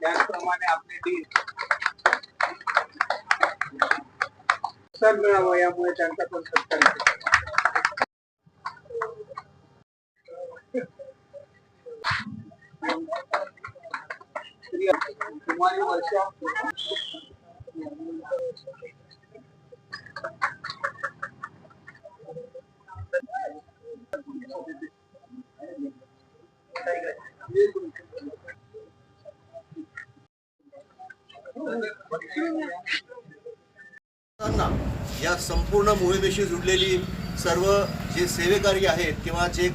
त्याचप्रमाणे आपले dean sir मिळावं यामुळे त्यांचा पण सत्कार केला. श्री कुमारी वर्षा या संपूर्ण मोहिमेशी जुडलेली सर्व जे सेवेकारी आहेत किंवा जे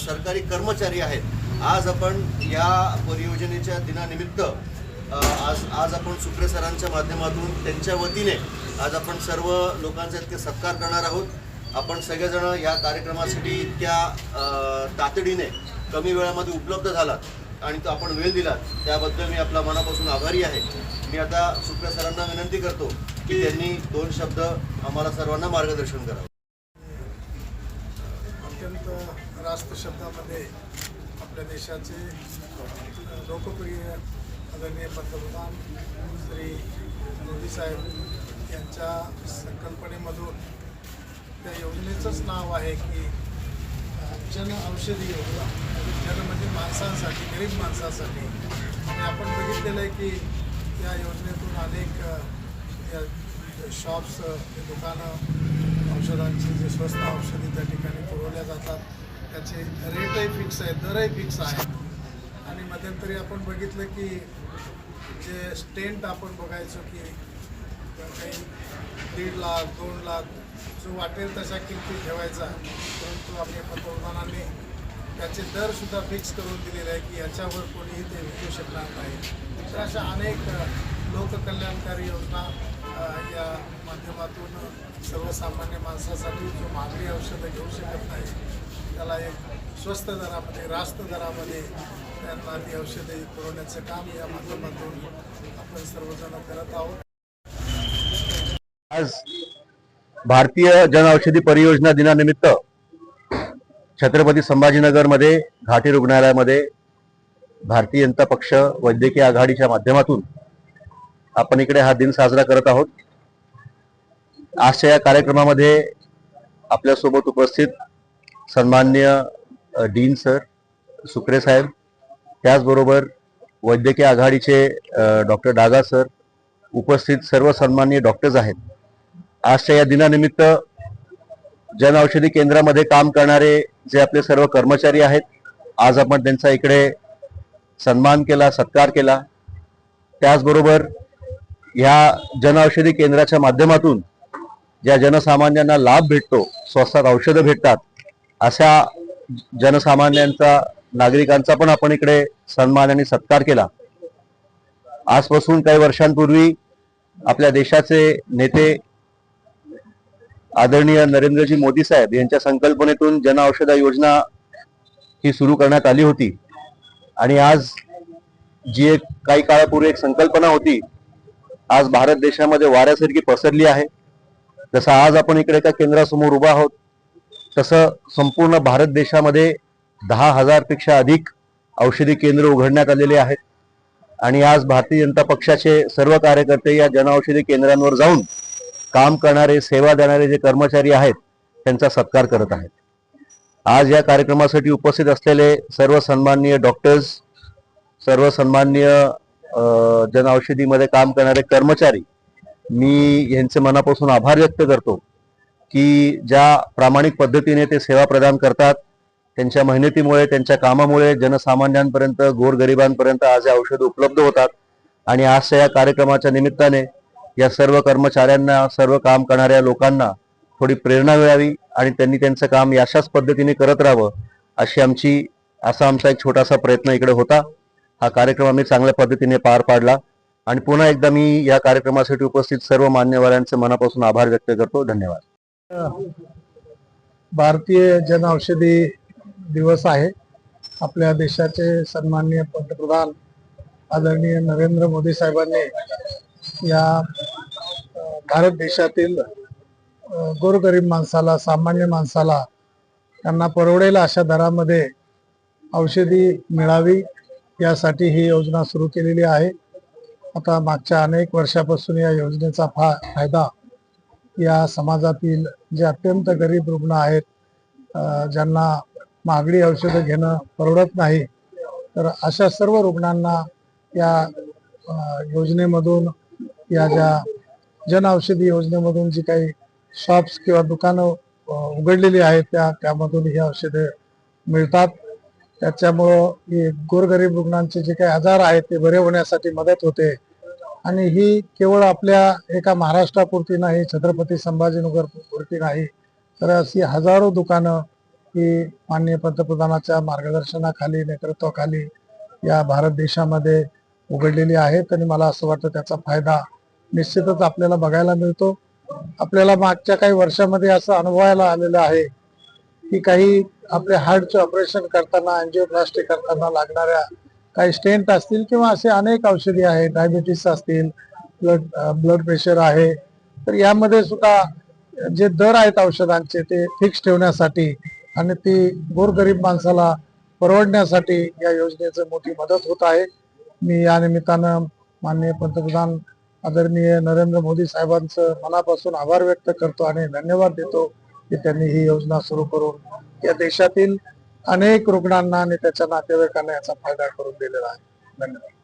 सरकारी कर्मचारी आहेत आज आपण या परियोजनेच्या दिनानिमित्त आज आज आपण सुप्रे सरांच्या माध्यमातून त्यांच्या वतीने आज आपण सर्व लोकांचा इतके सत्कार करणार आहोत. आपण सगळेजण या कार्यक्रमासाठी इतक्या तातडीने कमी वेळामध्ये उपलब्ध झालात आणि तो आपण वेळ दिलात त्याबद्दल मी आपला मनापासून आभारी आहे. मी आता सुप्रिया सरांना विनंती करतो की त्यांनी दोन शब्द आम्हाला सर्वांना मार्गदर्शन करावं. अत्यंत रास्त शब्दामध्ये आपल्या देशाचे लोकप्रिय आदरणीय पंतप्रधान श्री मोदी साहेब यांच्या संकल्पनेमधून त्या योजनेचंच नाव आहे की जन औषधी योजना. म्हणजे जन म्हणजे माणसांसाठी गरीब माणसासाठी. आणि आपण बघितलेलं आहे की या योजनेतून अनेक या शॉप्स दुकानं औषधांची जे स्वस्त औषधी त्या ठिकाणी पुरवल्या जातात. त्याचे रेटही फिक्स आहे दरही फिक्स आहेत. आणि मध्यंतरी आपण बघितलं की जे स्टेंट आपण बघायचो की काही दीड लाख दोन लाख जो वाटेल तशा किमती ठेवायचा परंतु आपल्या पंतप्रधानांनी त्याचे दरसुद्धा फिक्स करून दिलेले आहे की याच्यावर कोणीही ते विकू शकणार नाही. तर अशा अनेक लोककल्याणकारी योजना या माध्यमातून सर्वसामान्य माणसासाठी जो मागणी औषधं घेऊ शकत नाही त्याला एक स्वस्त दरामध्ये रास्त दरामध्ये त्यांना ती औषधे पुरवण्याचं काम या माध्यमातून आपण सर्वजण करत आहोत. आज भारतीय जनऔषधी परियोजना दिनानिमित्त छत्रपती संभाजीनगरमध्ये घाटी रुग्णालयामध्ये भारतीय जनता पक्ष वैद्यकीय आघाडीच्या माध्यमातून आपण इकडे हा दिन साजरा करत आहोत. आजच्या या कार्यक्रमामध्ये आपल्यासोबत उपस्थित सन्मान्य डीन सर सुक्रे साहेब त्याचबरोबर वैद्यकीय आघाडीचे डॉक्टर डागा सर उपस्थित सर्व सन्मान्य डॉक्टर्स आहेत. आजच्या या दिनानिमित्त जन औषधी केंद्रामध्ये काम करणारे जे आपले सर्व कर्मचारी आहेत आज आपण त्यांचा इकडे सन्मान केला सत्कार केला. त्याचबरोबर ह्या जन औषधी केंद्राच्या माध्यमातून ज्या जनसामान्यांना लाभ भेटतो स्वस्तात औषधं भेटतात अशा जनसामान्यांचा नागरिकांचा पण आपण इकडे सन्मान आणि सत्कार केला. आजपासून काही वर्षांपूर्वी आपल्या देशाचे नेते आदरणीय नरेंद्रजी मोदी साहेब यांच्या संकल्पनेतून जन औषध योजना ही सुरू करण्यात आली होती. आणि आज जी एक काही काळापूर्वी एक संकल्पना होती आज भारत देशामध्ये वाऱ्यासारखी पसरली आहे. जसं आज आपण इकडे एका केंद्रासमोर उभा आहोत तसं संपूर्ण भारत देशामध्ये दहा हजारपेक्षा अधिक औषधी केंद्र उघडण्यात आलेले आहेत. आणि आज भारतीय जनता पक्षाचे सर्व कार्यकर्ते या जनऔषधी केंद्रांवर जाऊन काम करणारे सेवा देणारे जे कर्मचारी आहेत त्यांचा सत्कार करत आहेत. आज या कार्यक्रमासाठी उपस्थित असलेले सर्व सन्माननीय डॉक्टर्स सर्व सन्माननीय जनऔषधीमध्ये काम करणारे कर्मचारी मी यांचे मनापासून आभार व्यक्त करतो. की ज्या प्रामाणिक पद्धतीने ते सेवा प्रदान करतात त्यांच्या मेहनतीमुळे त्यांच्या कामामुळे जनसामान्यांपर्यंत गोरगरिबांपर्यंत आज हे औषध उपलब्ध होतात. आणि आजच्या या कार्यक्रमाच्या निमित्ताने या सर्व कर्मचाऱ्यांना सर्व काम करणाऱ्या लोकांना थोडी प्रेरणा मिळावी आणि त्यांनी त्यांचं काम अशाच पद्धतीने करत राहावं अशी आमची असा आमचा एक छोटासा प्रयत्न इकडे होता. हा कार्यक्रम आम्ही चांगल्या पद्धतीने पार पाडला. आणि पुन्हा एकदा मी या कार्यक्रमासाठी उपस्थित सर्व मान्यवरांचे मनापासून आभार व्यक्त करतो. धन्यवाद. भारतीय जनऔषधी दिवस आहे. आपल्या देशाचे सन्माननीय पंतप्रधान आदरणीय नरेंद्र मोदी साहेबांनी या भारत देशातील गोरगरीब माणसाला सामान्य माणसाला त्यांना परवडेल अशा दरामध्ये औषधी मिळावी यासाठी ही योजना सुरू केलेली आहे. आता मागच्या अनेक वर्षापासून या योजनेचा फा फायदा या समाजातील जे अत्यंत गरीब रुग्ण आहेत ज्यांना महागडी औषधं घेणं परवडत नाही तर अशा सर्व रुग्णांना या योजनेमधून या ज्या जन औषधी योजनेमधून जी काही शॉप्स किंवा दुकानं उघडलेली आहेत त्या त्यामधून ही औषधे मिळतात. त्याच्यामुळं हे गोरगरीब रुग्णांचे जे काही आजार आहेत ते बरे होण्यासाठी मदत होते. आणि ही केवळ आपल्या एका महाराष्ट्रापुरती नाही छत्रपती संभाजीनगर पुरती नाही तर अशी हजारो दुकानं ही माननीय पंतप्रधानाच्या मार्गदर्शनाखाली नेतृत्वाखाली या भारत देशामध्ये उघडलेली आहेत आणि मला असं वाटतं त्याचा फायदा निश्चितच आपल्याला बघायला मिळतो. आपल्याला मागच्या काही वर्षामध्ये असं अनुभवायला आलेलं आहे की काही आपले हार्टचे ऑपरेशन करताना अँजिओप्लास्टी करताना लागणाऱ्या काही स्टेंट असतील किंवा असे अनेक औषधी आहेत डायबिटीस असतील ब्लड ब्लड प्रेशर आहे तर यामध्ये सुद्धा जे दर आहेत औषधांचे ते फिक्स ठेवण्यासाठी आणि ती गोरगरीब माणसाला परवडण्यासाठी या योजनेचं मोठी मदत होत आहे. मी या निमित्तानं माननीय पंतप्रधान आदरणीय नरेंद्र मोदी साहेबांचं मनापासून आभार व्यक्त करतो आणि धन्यवाद देतो की त्यांनी ही योजना सुरू करून या देशातील अनेक रुग्णांना आणि त्याच्या नातेवाईकांना याचा फायदा करून दिलेला आहे. धन्यवाद.